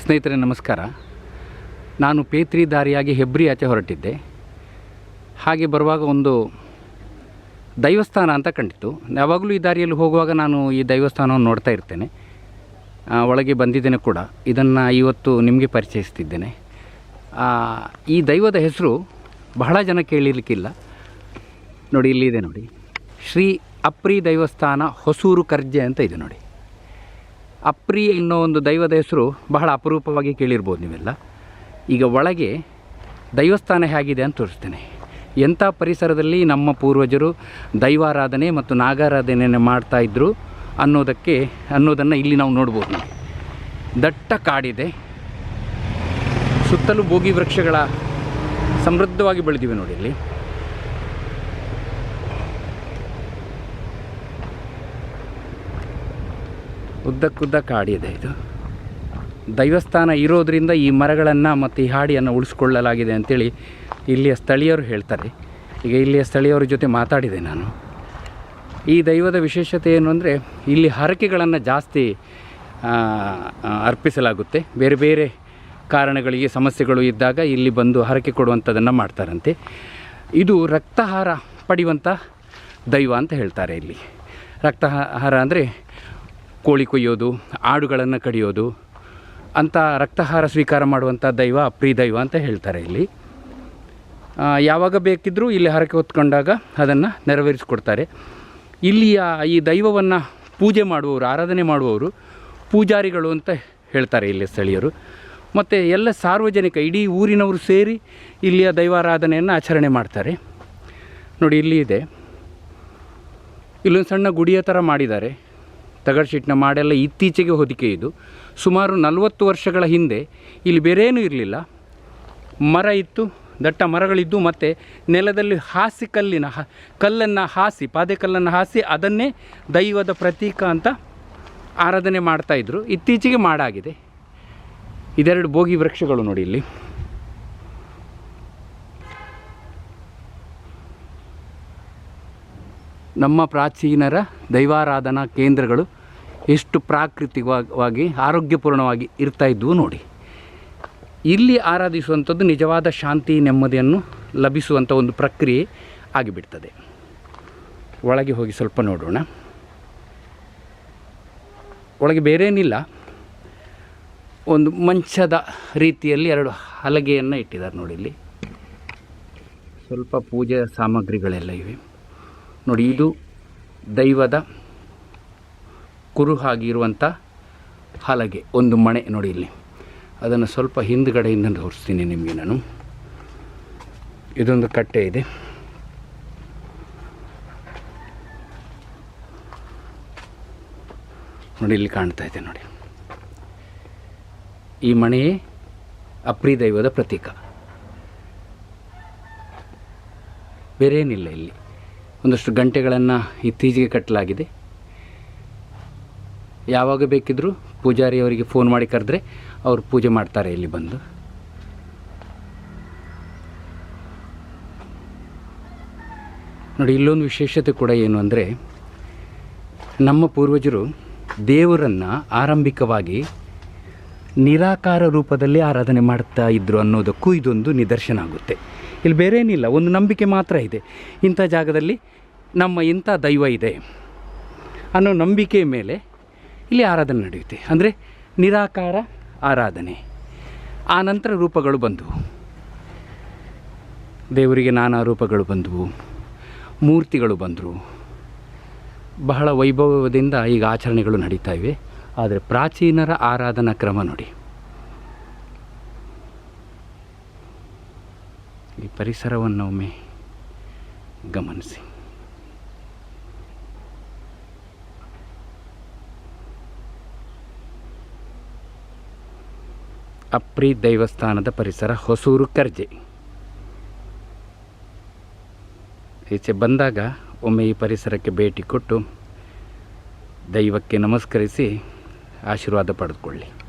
ಸ್ನೇಹಿತರೆ, ನಮಸ್ಕಾರ. ನಾನು ಪೇತ್ರಿ ದಾರಿಯಾಗಿ ಹೆಬ್ರಿ ಆಚೆ ಹೊರಟಿದ್ದೆ. ಹಾಗೆ ಬರುವಾಗ ಒಂದು ದೈವಸ್ಥಾನ ಅಂತ ಕಂಡಿತು ಯಾವಾಗಲೂ ಈ ದಾರಿಯಲ್ಲಿ ಹೋಗುವಾಗ ನಾನು ಈ ದೈವಸ್ಥಾನವನ್ನು ನೋಡ್ತಾ ಇರ್ತೇನೆ. ಒಳಗೆ ಬಂದಿದ್ದೇನೆ ಕೂಡ. ಇದನ್ನು ಇವತ್ತು ನಿಮಗೆ ಪರಿಚಯಿಸ್ತಿದ್ದೇನೆ. ಈ ದೈವದ ಹೆಸರು ಬಹಳ ಜನ ಕೇಳಿಲಿಕ್ಕಿಲ್ಲ ನೋಡಿ ಇಲ್ಲಿದೆ ನೋಡಿ. ಶ್ರೀ ಅಪ್ರಿ ದೈವಸ್ಥಾನ ಹೊಸೂರು ಕರ್ಜೆ ಅಂತ ಇದೆ ನೋಡಿ. ಅಪ್ರಿ ಅನ್ನೋ ಒಂದು ದೈವದ ಹೆಸರು ಬಹಳ ಅಪರೂಪವಾಗಿ ಕೇಳಿರ್ಬೋದು ನೀವೆಲ್ಲ. ಈಗ ಒಳಗೆ ದೈವಸ್ಥಾನ ಹೇಗಿದೆ ಅಂತ ತೋರಿಸ್ತೇನೆ. ಎಂಥ ಪರಿಸರದಲ್ಲಿ ನಮ್ಮ ಪೂರ್ವಜರು ದೈವಾರಾಧನೆ ಮತ್ತು ನಾಗಾರಾಧನೆಯನ್ನು ಮಾಡ್ತಾ ಇದ್ದರು ಅನ್ನೋದಕ್ಕೆ, ಅನ್ನೋದನ್ನು ಇಲ್ಲಿ ನಾವು ನೋಡ್ಬೋದು ನೋಡಿ. ದಟ್ಟ ಕಾಡಿದೆ. ಸುತ್ತಲೂ ಭೋಗಿ ವೃಕ್ಷಗಳ ಸಮೃದ್ಧವಾಗಿ ಬೆಳೆದಿವೆ ನೋಡಿ ಇಲ್ಲಿ. ಉದ್ದಕ್ಕುದ್ದ ಕಾಡಿದೆ ಇದು. ದೈವಸ್ಥಾನ ಇರೋದರಿಂದ ಈ ಮರಗಳನ್ನು ಮತ್ತು ಈ ಹಾಡಿಯನ್ನು ಉಳಿಸ್ಕೊಳ್ಳಲಾಗಿದೆ ಅಂತೇಳಿ ಇಲ್ಲಿಯ ಸ್ಥಳೀಯರು ಹೇಳ್ತಾರೆ. ಈಗ ಇಲ್ಲಿಯ ಸ್ಥಳೀಯರ ಜೊತೆ ಮಾತಾಡಿದೆ ನಾನು. ಈ ದೈವದ ವಿಶೇಷತೆ ಏನು ಅಂದರೆ ಇಲ್ಲಿ ಹರಕೆಗಳನ್ನು ಜಾಸ್ತಿ ಅರ್ಪಿಸಲಾಗುತ್ತೆ. ಬೇರೆ ಬೇರೆ ಕಾರಣಗಳಿಗೆ ಸಮಸ್ಯೆಗಳು ಇದ್ದಾಗ ಇಲ್ಲಿ ಬಂದು ಹರಕೆ ಕೊಡುವಂಥದ್ದನ್ನು ಮಾಡ್ತಾರಂತೆ. ಇದು ರಕ್ತಹಾರ ಪಡೆಯುವಂಥ ದೈವ ಅಂತ ಹೇಳ್ತಾರೆ ಇಲ್ಲಿ. ರಕ್ತಹಾರ ಅಂದರೆ ಕೋಳಿ ಕೊಯ್ಯೋದು, ಆಡುಗಳನ್ನು ಕಡಿಯೋದು, ಅಂತ ರಕ್ತಹಾರ ಸ್ವೀಕಾರ ಮಾಡುವಂಥ ದೈವ ದೈವ ಅಂತ ಹೇಳ್ತಾರೆ ಇಲ್ಲಿ. ಯಾವಾಗ ಬೇಕಿದ್ದರೂ ಇಲ್ಲಿ ಹರಕೆ ಹೊತ್ಕೊಂಡಾಗ ಅದನ್ನು ನೆರವೇರಿಸಿಕೊಡ್ತಾರೆ. ಇಲ್ಲಿಯ ಈ ದೈವವನ್ನು ಪೂಜೆ ಮಾಡುವವರು, ಆರಾಧನೆ ಮಾಡುವವರು ಪೂಜಾರಿಗಳು ಅಂತ ಹೇಳ್ತಾರೆ ಇಲ್ಲಿ ಸ್ಥಳೀಯರು. ಮತ್ತು ಎಲ್ಲ ಸಾರ್ವಜನಿಕ, ಇಡೀ ಊರಿನವರು ಸೇರಿ ಇಲ್ಲಿಯ ದೈವಾರಾಧನೆಯನ್ನು ಆಚರಣೆ ಮಾಡ್ತಾರೆ. ನೋಡಿ, ಇಲ್ಲಿ ಇದೆ. ಇಲ್ಲೊಂದು ಸಣ್ಣ ಗುಡಿಯ ಥರ ಮಾಡಿದ್ದಾರೆ. ತಗಡು ಶೀಟ್ನ ಮಾಡೆಲ್ಲ ಇತ್ತೀಚೆಗೆ ಹೊದಿಕೆ ಇದು. ಸುಮಾರು ನಲವತ್ತು ವರ್ಷಗಳ ಹಿಂದೆ ಇಲ್ಲಿ ಬೇರೇನೂ ಇರಲಿಲ್ಲ. ಮರ ಇತ್ತು, ದಟ್ಟ ಮರಗಳಿದ್ದು ಮತ್ತು ನೆಲದಲ್ಲಿ ಹಾಸಿ ಕಲ್ಲಿನ ಹ, ಕಲ್ಲನ್ನು ಹಾಸಿ, ಪಾದೆ ಕಲ್ಲನ್ನು ಹಾಸಿ ಅದನ್ನೇ ದೈವದ ಪ್ರತೀಕ ಅಂತ ಆರಾಧನೆ ಮಾಡ್ತಾಯಿದ್ರು ಇತ್ತೀಚೆಗೆ ಮಾಡಾಗಿದೆ. ಇದೆರಡು ಬೋಗಿ ವೃಕ್ಷಗಳು ನೋಡಿ ಇಲ್ಲಿ. ನಮ್ಮ ಪ್ರಾಚೀನರ ದೈವಾರಾಧನಾ ಕೇಂದ್ರಗಳು ಎಷ್ಟು ಪ್ರಾಕೃತಿಕವಾಗಿ, ಆರೋಗ್ಯಪೂರ್ಣವಾಗಿ ಇರ್ತಾ ಇದ್ವು ನೋಡಿ. ಇಲ್ಲಿ ಆರಾಧಿಸುವಂಥದ್ದು ನಿಜವಾದ ಶಾಂತಿ, ನೆಮ್ಮದಿಯನ್ನು ಲಭಿಸುವಂಥ ಒಂದು ಪ್ರಕ್ರಿಯೆ ಆಗಿಬಿಡ್ತದೆ. ಒಳಗೆ ಹೋಗಿ ಸ್ವಲ್ಪ ನೋಡೋಣ. ಒಳಗೆ ಬೇರೇನಿಲ್ಲ. ಒಂದು ಮಂಚದ ರೀತಿಯಲ್ಲಿ ಎರಡು ಹಲಗೆಯನ್ನು ಇಟ್ಟಿದ್ದಾರೆ ನೋಡಿ ಇಲ್ಲಿ. ಸ್ವಲ್ಪ ಪೂಜೆ ಸಾಮಗ್ರಿಗಳೆಲ್ಲ ಇವೆ. ನೋಡಿ, ಇದು ದೈವದ ಕುರುಹಾಗಿರುವಂಥ ಹಲಗೆ, ಒಂದು ಮಣೆ ನೋಡಿ ಇಲ್ಲಿ. ಅದನ್ನು ಸ್ವಲ್ಪ ಹಿಂದುಗಡೆಯಿಂದ ತೋರಿಸ್ತೀನಿ ನಿಮಗೆ ನಾನು. ಇದೊಂದು ಕಟ್ಟೆ ಇದೆ. ನೋಡಿ, ಇಲ್ಲಿ ಕಾಣ್ತಾ ಇದೆ ನೋಡಿ. ಈ ಮಣೆಯೇ ಅಪ್ರಿ ದೈವದ ಪ್ರತೀಕ. ಬೇರೇನಿಲ್ಲ ಇಲ್ಲಿ. ಒಂದಷ್ಟು ಗಂಟೆಗಳನ್ನು ಇತ್ತೀಚೆಗೆ ಕಟ್ಟಲಾಗಿದೆ. ಯಾವಾಗ ಬೇಕಿದ್ದರೂ ಪೂಜಾರಿಯವರಿಗೆ ಫೋನ್ ಮಾಡಿ ಕರೆದ್ರೆ ಅವರು ಪೂಜೆ ಮಾಡ್ತಾರೆ ಇಲ್ಲಿ ಬಂದು. ನೋಡಿ, ಇಲ್ಲೊಂದು ವಿಶೇಷತೆ ಕೂಡ ಏನು ಅಂದರೆ, ನಮ್ಮ ಪೂರ್ವಜರು ದೇವರನ್ನು ಆರಂಭಿಕವಾಗಿ ನಿರಾಕಾರ ರೂಪದಲ್ಲಿ ಆರಾಧನೆ ಮಾಡ್ತಾ ಇದ್ದರು ಅನ್ನೋದಕ್ಕೂ ಇದೊಂದು ನಿದರ್ಶನ ಆಗುತ್ತೆ. ಇಲ್ಲಿ ಬೇರೆ ಏನಿಲ್ಲ ಒಂದು ನಂಬಿಕೆ ಮಾತ್ರ ಇದೆ. ಇಂಥ ಜಾಗದಲ್ಲಿ ನಮ್ಮ ಇಂಥ ದೈವ ಇದೆ ಅನ್ನೋ ನಂಬಿಕೆ ಮೇಲೆ ಇಲ್ಲಿ ಆರಾಧನೆ ನಡೆಯುತ್ತೆ. ಅಂದರೆ ನಿರಾಕಾರ, ಆರಾಧನೆ. ಆ ನಂತರ ರೂಪಗಳು ಬಂದವು. ದೇವರಿಗೆ ನಾನಾ ರೂಪಗಳು ಬಂದವು. ಮೂರ್ತಿಗಳು ಬಂದರು. ಬಹಳ ವೈಭವದಿಂದ ಈಗ ಆಚರಣೆಗಳು ನಡೀತಾ ಇವೆ. ಆದರೆ ಪ್ರಾಚೀನರ ಆರಾಧನಾ ಕ್ರಮ ನೋಡಿ. ಪರಿಸರವನ್ನು ಒಮ್ಮೆ ಗಮನಿಸಿ. ಅಪ್ರಿ ದೈವಸ್ಥಾನದ ಪರಿಸರ ಹೊಸೂರು ಕರ್ಜೆ. ಈಚೆ ಬಂದಾಗ ಒಮ್ಮೆ ಈ ಪರಿಸರಕ್ಕೆ ಭೇಟಿ ಕೊಟ್ಟು ದೈವಕ್ಕೆ ನಮಸ್ಕರಿಸಿ ಆಶೀರ್ವಾದ ಪಡೆದುಕೊಳ್ಳಿ.